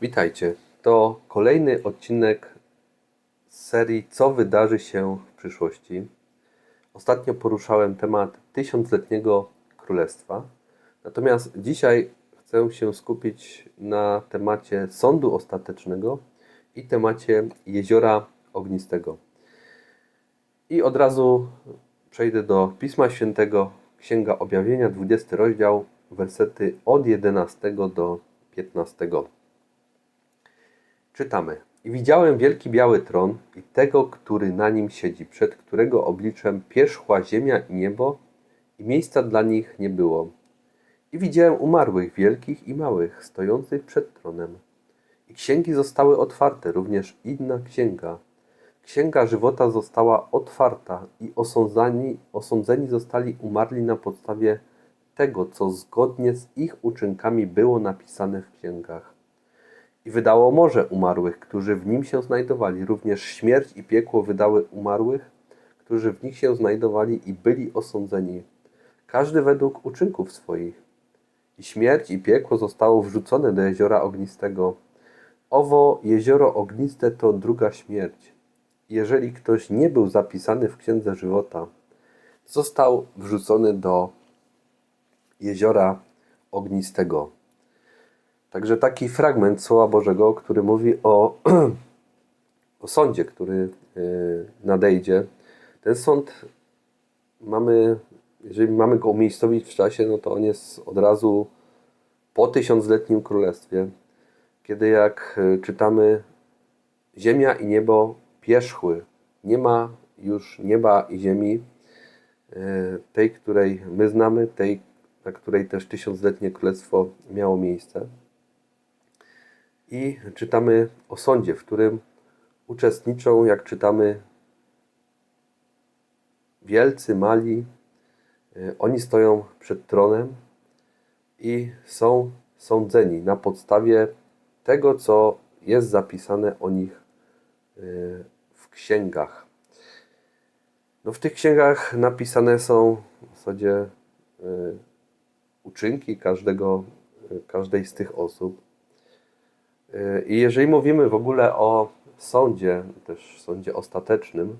Witajcie. To kolejny odcinek z serii Co wydarzy się w przyszłości. Ostatnio poruszałem temat tysiącletniego królestwa. Natomiast dzisiaj chcę się skupić na temacie sądu ostatecznego i temacie jeziora ognistego. I od razu przejdę do Pisma Świętego, Księga Objawienia, 20 rozdział, wersety od 11 do 15. Czytamy. I widziałem wielki biały tron i tego, który na nim siedzi, przed którego obliczem pierzchła ziemia i niebo i miejsca dla nich nie było. I widziałem umarłych, wielkich i małych, stojących przed tronem. I księgi zostały otwarte, również inna księga. Księga żywota została otwarta i osądzani, osądzeni zostali umarli na podstawie tego, co zgodnie z ich uczynkami było napisane w księgach. I wydało morze umarłych, którzy w nim się znajdowali. Również śmierć i piekło wydały umarłych, którzy w nich się znajdowali i byli osądzeni. Każdy według uczynków swoich. I śmierć i piekło zostało wrzucone do jeziora ognistego. Owo jezioro ogniste to druga śmierć. Jeżeli ktoś nie był zapisany w księdze żywota, został wrzucony do jeziora ognistego. Także taki fragment Słowa Bożego, który mówi o, o sądzie, który y, nadejdzie. Ten sąd mamy, jeżeli mamy go umiejscowić w czasie, no to on jest od razu po tysiącletnim królestwie, kiedy jak y, czytamy, ziemia i niebo pierzchły. Nie ma już nieba i ziemi, y, tej, której my znamy, tej, na której też tysiącletnie królestwo miało miejsce. I czytamy o sądzie, w którym uczestniczą, jak czytamy, wielcy, mali. Y, Oni stoją przed tronem i są sądzeni na podstawie tego, co jest zapisane o nich y, w księgach. No w tych księgach napisane są w zasadzie y, uczynki każdego, każdej z tych osób. I jeżeli mówimy w ogóle o sądzie, też sądzie ostatecznym,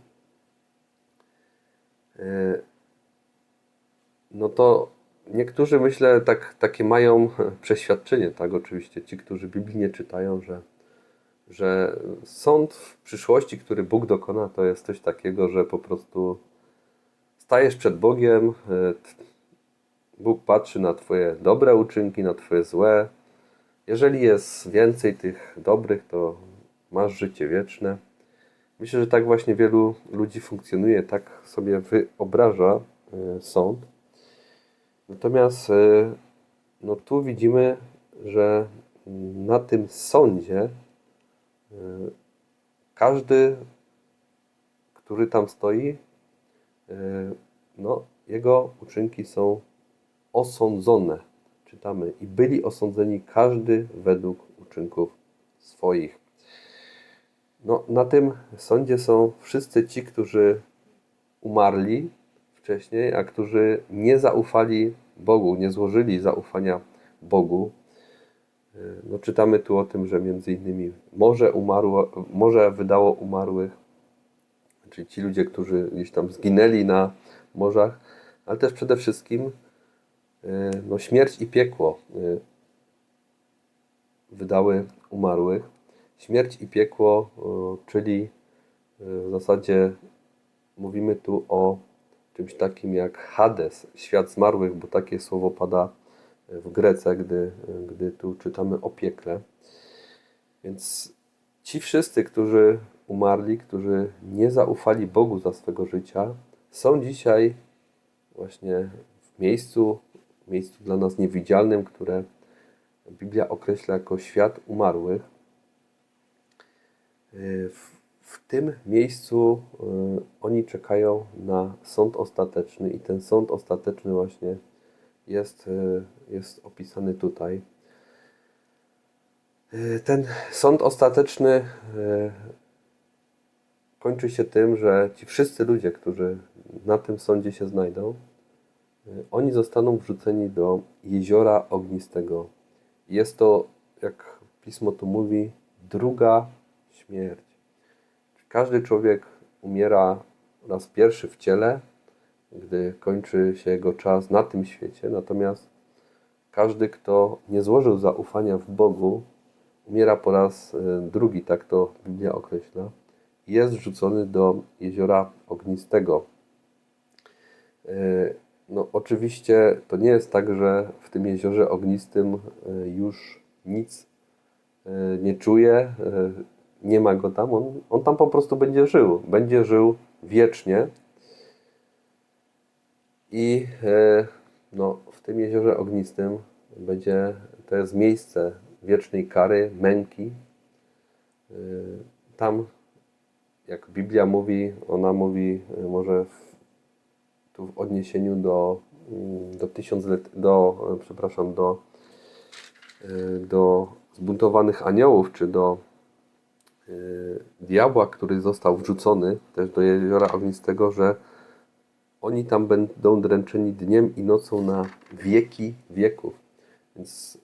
no to niektórzy myślę tak, takie mają przeświadczenie, tak oczywiście ci, którzy Biblii nie czytają, że, że sąd w przyszłości, który Bóg dokona, to jest coś takiego, że po prostu stajesz przed Bogiem, Bóg patrzy na Twoje dobre uczynki, na Twoje złe, jeżeli jest więcej tych dobrych, to masz życie wieczne. Myślę, że tak właśnie wielu ludzi funkcjonuje, tak sobie wyobraża y, sąd. Natomiast y, no tu widzimy, że na tym sądzie y, każdy, który tam stoi, no, jego uczynki są osądzone czytamy, i byli osądzeni każdy według uczynków swoich. No, na tym sądzie są wszyscy ci, którzy umarli wcześniej, a którzy nie zaufali Bogu, nie złożyli zaufania Bogu. No, czytamy tu o tym, że między innymi morze, umarło, morze wydało umarłych, czyli ci ludzie, którzy gdzieś tam zginęli na morzach, ale też przede wszystkim no, śmierć i piekło y, wydały umarłych. Śmierć i piekło, y, czyli y, w zasadzie mówimy tu o czymś takim jak Hades, świat zmarłych, bo takie słowo pada w Grece, gdy, gdy tu czytamy o piekle. Więc ci wszyscy, którzy umarli, którzy nie zaufali Bogu za swego życia, są dzisiaj właśnie w miejscu miejscu dla nas niewidzialnym, które Biblia określa jako świat umarłych. Y, w, tym miejscu y, oni czekają na sąd ostateczny i ten sąd ostateczny właśnie jest, y, jest opisany tutaj. Ten sąd ostateczny kończy się tym, że ci wszyscy ludzie, którzy na tym sądzie się znajdą, oni zostaną wrzuceni do jeziora ognistego. Jest to, jak pismo tu mówi, druga śmierć. Każdy człowiek umiera raz pierwszy w ciele, gdy kończy się jego czas na tym świecie, natomiast każdy, kto nie złożył zaufania w Bogu, umiera po raz e, drugi, tak to Biblia określa, jest wrzucony do jeziora ognistego. No, oczywiście to nie jest tak, że w tym jeziorze ognistym e, już nic e, nie czuje, e, nie ma go tam. On, on tam po prostu będzie żył. Będzie żył wiecznie. I no, w tym jeziorze ognistym będzie, to jest miejsce wiecznej kary, męki. Tam, jak Biblia mówi, ona mówi może w, tu w odniesieniu do, mm, do tysiąclet, do, e, przepraszam, do, e, do zbuntowanych aniołów, czy do e, diabła, który został wrzucony też do jeziora ognistego, że oni tam będą dręczeni dniem i nocą na wieki wieków. Więc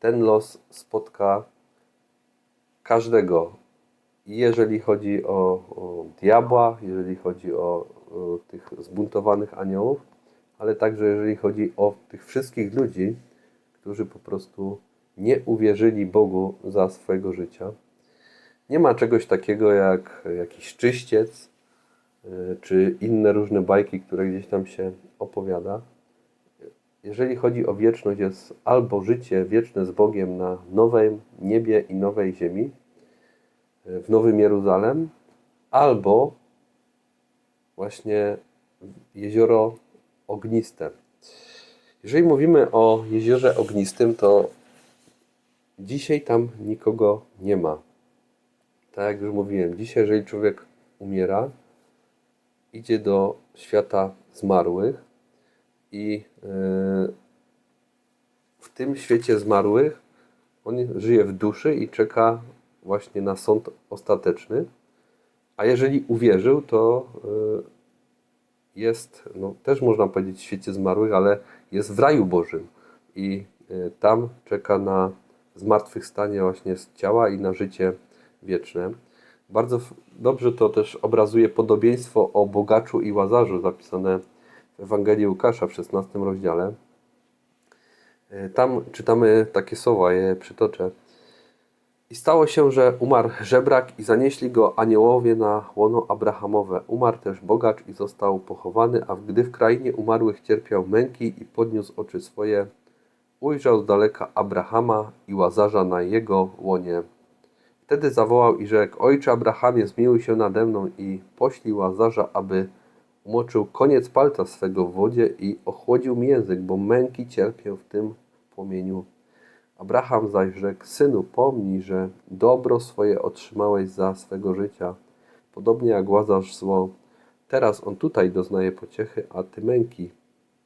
ten los spotka każdego. I jeżeli chodzi o, o diabła, jeżeli chodzi o, o tych zbuntowanych aniołów, ale także jeżeli chodzi o tych wszystkich ludzi, którzy po prostu nie uwierzyli Bogu za swojego życia. Nie ma czegoś takiego jak jakiś czyściec, y, czy inne różne bajki, które gdzieś tam się opowiada. Jeżeli chodzi o wieczność, jest albo życie wieczne z Bogiem na nowym niebie i nowej ziemi, y, w Nowym Jeruzalem, albo właśnie jezioro ogniste. Jeżeli mówimy o jeziorze ognistym, to dzisiaj tam nikogo nie ma. Tak jak już mówiłem, dzisiaj, jeżeli człowiek umiera, idzie do świata zmarłych i e, w tym świecie zmarłych on żyje w duszy i czeka właśnie na sąd ostateczny. A jeżeli uwierzył, to e, jest, no też można powiedzieć w świecie zmarłych, ale jest w raju Bożym i e, tam czeka na zmartwychwstanie właśnie z ciała i na życie wieczne. Bardzo dobrze to też obrazuje podobieństwo o bogaczu i łazarzu zapisane w Ewangelii Łukasza w 16 rozdziale. E, Tam czytamy takie słowa, je przytoczę. I stało się, że umarł żebrak i zanieśli go aniołowie na łono Abrahamowe. Umarł też bogacz i został pochowany, a gdy w krainie umarłych cierpiał męki i podniósł oczy swoje, ujrzał z daleka Abrahama i Łazarza na jego łonie. Wtedy zawołał i rzekł, Ojcze Abrahamie, zmiłuj się nade mną i poślij Łazarza, aby umoczył koniec palca swego w wodzie i ochłodził mi język, bo męki cierpię w tym płomieniu. Abraham zaś rzekł, Synu, pomnij, że dobro swoje otrzymałeś za swego życia, podobnie jak Łazarz zło. Teraz on tutaj doznaje pociechy, a ty męki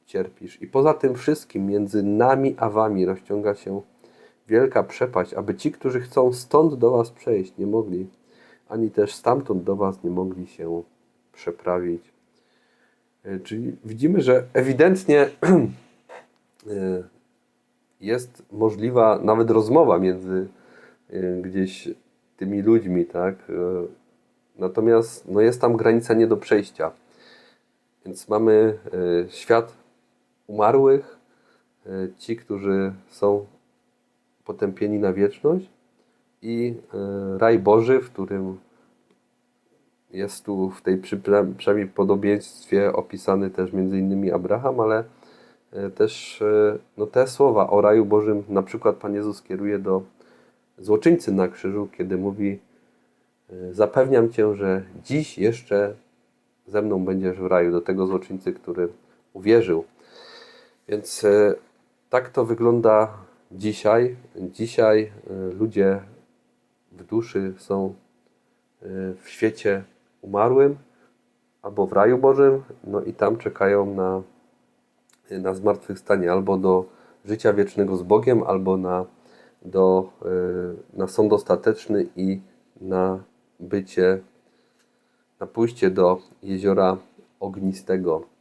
cierpisz. I poza tym wszystkim między nami a wami rozciąga się wielka przepaść, aby ci, którzy chcą stąd do was przejść, nie mogli, ani też stamtąd do was nie mogli się przeprawić. E, Czyli widzimy, że ewidentnie e, jest możliwa nawet rozmowa między e, gdzieś tymi ludźmi, tak? E, Natomiast no jest tam granica nie do przejścia. Więc mamy e, świat umarłych, ci, którzy są potępieni na wieczność i raj Boży, w którym jest tu w tej przynajmniej podobieństwie opisany też między innymi Abraham, ale też e, no, te słowa o raju Bożym na przykład Pan Jezus kieruje do złoczyńcy na krzyżu, kiedy mówi e, zapewniam Cię, że dziś jeszcze ze mną będziesz w raju, do tego złoczyńcy, który uwierzył. Więc e, tak to wygląda dzisiaj. Dzisiaj e, ludzie w duszy są e, w świecie umarłym albo w raju Bożym, no i tam czekają na, na zmartwychwstanie albo do życia wiecznego z Bogiem, albo na, do, e, na sąd ostateczny i na bycie, na pójście do jeziora ognistego.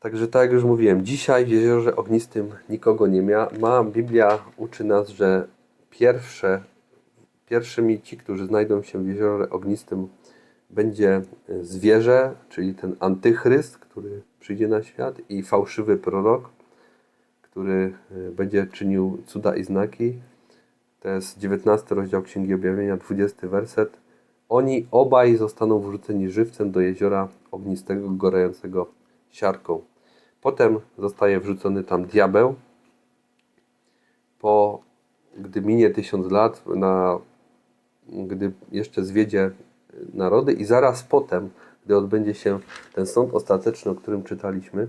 Także tak jak już mówiłem, dzisiaj w Jeziorze Ognistym nikogo nie ma. Biblia uczy nas, że pierwsze, pierwszymi ci, którzy znajdą się w Jeziorze Ognistym będzie zwierzę, czyli ten antychryst, który przyjdzie na świat i fałszywy prorok, który y, będzie czynił cuda i znaki. To jest 19 rozdział Księgi Objawienia, 20 werset. Oni obaj zostaną wrzuceni żywcem do jeziora ognistego, gorącego siarką. Potem zostaje wrzucony tam diabeł. Po, gdy minie tysiąc lat, na, gdy jeszcze zwiedzie narody i zaraz potem, gdy odbędzie się ten sąd ostateczny, o którym czytaliśmy,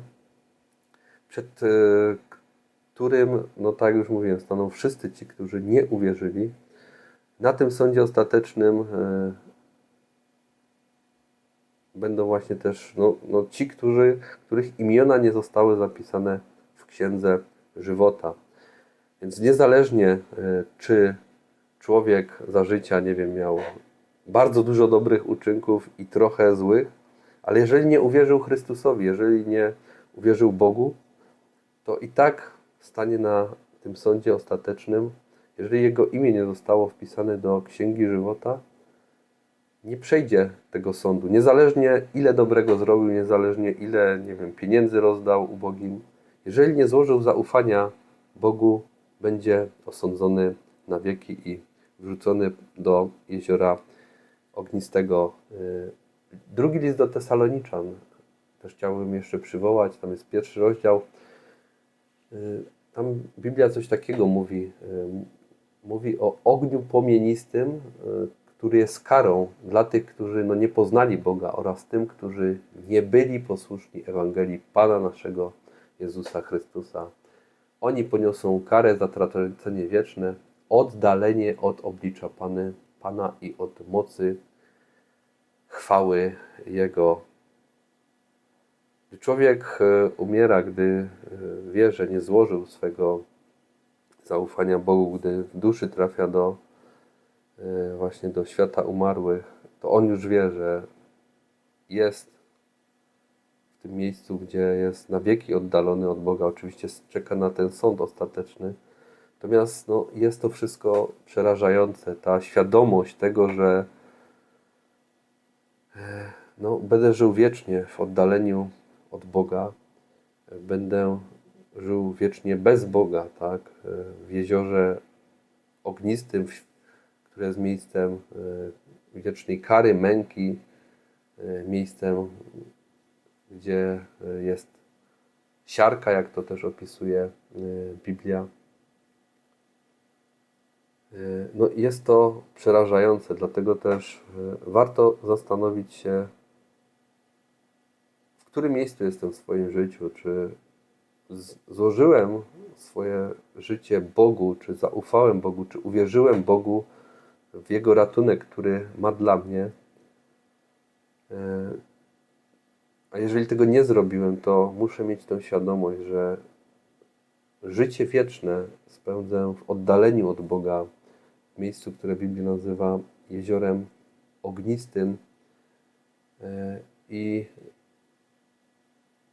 przed e, którym, no tak już mówiłem, staną wszyscy ci, którzy nie uwierzyli. Na tym sądzie ostatecznym e, będą właśnie też no, no, ci, którzy, których imiona nie zostały zapisane w księdze żywota. Więc niezależnie, e, czy człowiek za życia, nie wiem, miał bardzo dużo dobrych uczynków i trochę złych, ale jeżeli nie uwierzył Chrystusowi, jeżeli nie uwierzył Bogu, to i tak stanie na tym sądzie ostatecznym, jeżeli jego imię nie zostało wpisane do księgi żywota, nie przejdzie tego sądu. Niezależnie ile dobrego zrobił, niezależnie ile, nie wiem, pieniędzy rozdał ubogim, jeżeli nie złożył zaufania Bogu, będzie osądzony na wieki i wrzucony do jeziora ognistego. Y, Drugi list do Tesaloniczan też chciałbym jeszcze przywołać. Tam jest pierwszy rozdział. Y, Tam Biblia coś takiego mówi. y, Mówi o ogniu płomienistym, y, który jest karą dla tych, którzy no nie poznali Boga oraz tym, którzy nie byli posłuszni Ewangelii Pana naszego Jezusa Chrystusa. Oni poniosą karę za tracenie wieczne, oddalenie od oblicza Pany, Pana i od mocy chwały Jego. Gdy człowiek e, umiera, gdy e, wie, że nie złożył swego zaufania Bogu, gdy w duszy trafia do e, właśnie do świata umarłych, to on już wie, że jest w tym miejscu, gdzie jest na wieki oddalony od Boga. Oczywiście czeka na ten sąd ostateczny. Natomiast no, jest to wszystko przerażające. Ta świadomość tego, że no, będę żył wiecznie w oddaleniu od Boga, będę żył wiecznie bez Boga, tak? W jeziorze ognistym, które jest miejscem e, wiecznej kary, męki, e, miejscem, gdzie e, jest siarka, jak to też opisuje Biblia. No, jest to przerażające, dlatego też e, warto zastanowić się, w którym miejscu jestem w swoim życiu, czy złożyłem swoje życie Bogu, czy zaufałem Bogu, czy uwierzyłem Bogu w Jego ratunek, który ma dla mnie. E, A jeżeli tego nie zrobiłem, to muszę mieć tę świadomość, że życie wieczne spędzę w oddaleniu od Boga, miejscu, które Biblia nazywa jeziorem ognistym. E, I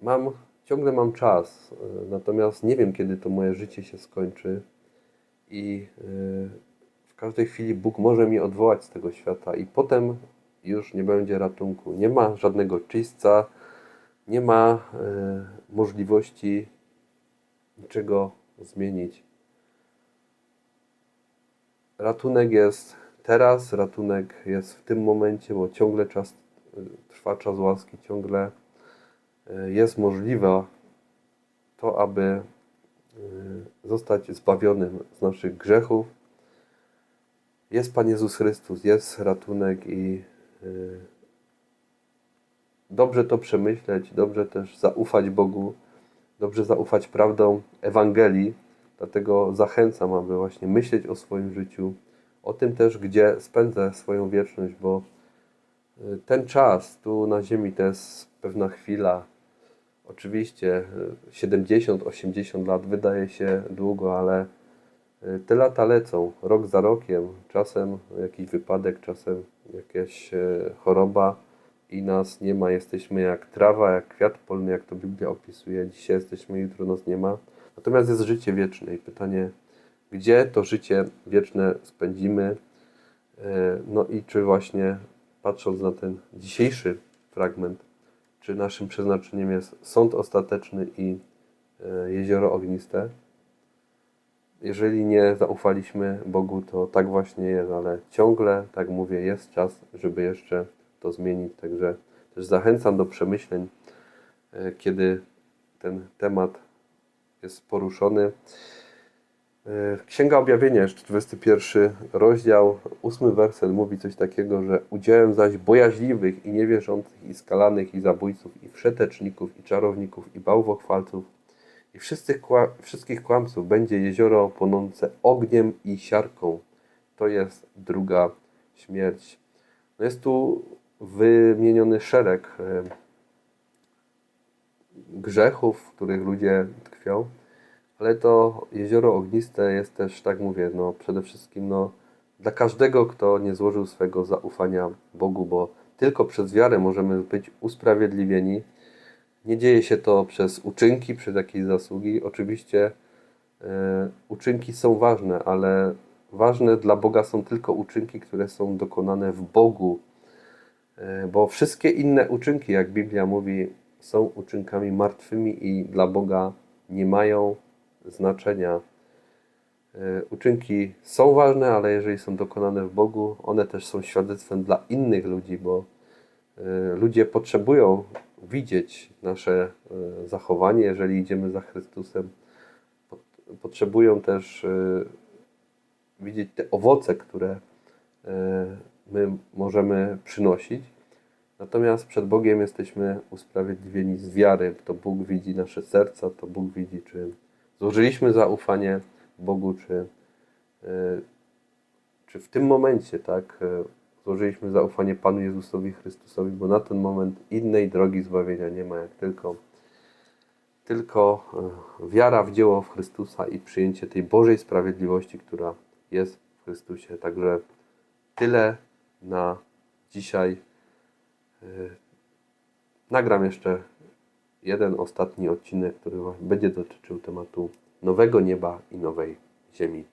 mam, ciągle mam czas, e, natomiast nie wiem, kiedy to moje życie się skończy. I e, w każdej chwili Bóg może mnie odwołać z tego świata, i potem już nie będzie ratunku. Nie ma żadnego czyśćca, nie ma możliwości niczego zmienić. Ratunek jest teraz, ratunek jest w tym momencie, bo ciągle czas, y, trwa czas łaski, ciągle y, jest możliwe to, aby y, zostać zbawionym z naszych grzechów. Jest Pan Jezus Chrystus, jest ratunek i dobrze to przemyśleć, dobrze też zaufać Bogu, dobrze zaufać prawdom Ewangelii. Dlatego zachęcam, aby właśnie myśleć o swoim życiu, o tym też, gdzie spędzę swoją wieczność, bo y, ten czas tu na Ziemi to jest pewna chwila. Oczywiście y, 70-80 lat wydaje się długo, ale y, te lata lecą rok za rokiem. Czasem jakiś wypadek, czasem jakaś y, choroba i nas nie ma. Jesteśmy jak trawa, jak kwiat polny, jak to Biblia opisuje. Dzisiaj jesteśmy, jutro nas nie ma. Natomiast jest życie wieczne i pytanie, gdzie to życie wieczne spędzimy? E, No i czy właśnie patrząc na ten dzisiejszy fragment, czy naszym przeznaczeniem jest sąd ostateczny i e, jezioro ogniste? Jeżeli nie zaufaliśmy Bogu, to tak właśnie jest, ale ciągle, tak mówię, jest czas, żeby jeszcze to zmienić. Także też zachęcam do przemyśleń, e, kiedy ten temat jest poruszony. E, Księga Objawienia, 41 rozdział, 8 werset mówi coś takiego, że udziałem zaś bojaźliwych i niewierzących, i skalanych, i zabójców, i wszeteczników, i czarowników, i bałwochwalców, i wszystkich, wszystkich kłamców będzie jezioro płonące ogniem i siarką. To jest druga śmierć. No jest tu wymieniony szereg e, grzechów, w których ludzie tkwią, ale to jezioro ogniste jest też, tak mówię, no przede wszystkim no, dla każdego, kto nie złożył swego zaufania Bogu, bo tylko przez wiarę możemy być usprawiedliwieni. Nie dzieje się to przez uczynki, przez jakieś zasługi. Oczywiście e, uczynki są ważne, ale ważne dla Boga są tylko uczynki, które są dokonane w Bogu, E, bo wszystkie inne uczynki, jak Biblia mówi, są uczynkami martwymi i dla Boga nie mają znaczenia. E, Uczynki są ważne, ale jeżeli są dokonane w Bogu, one też są świadectwem dla innych ludzi, bo e, ludzie potrzebują widzieć nasze e, zachowanie, jeżeli idziemy za Chrystusem. Pot- Potrzebują też widzieć te owoce, które my możemy przynosić. Natomiast przed Bogiem jesteśmy usprawiedliwieni z wiary. To Bóg widzi nasze serca, to Bóg widzi, czy złożyliśmy zaufanie Bogu, czy, e, czy w tym momencie, tak, e, złożyliśmy zaufanie Panu Jezusowi Chrystusowi, bo na ten moment innej drogi zbawienia nie ma, jak tylko, tylko e, wiara w dzieło w Chrystusa i przyjęcie tej Bożej sprawiedliwości, która jest w Chrystusie. Także tyle na dzisiaj. E, Nagram jeszcze jeden ostatni odcinek, który będzie dotyczył tematu nowego nieba i nowej ziemi.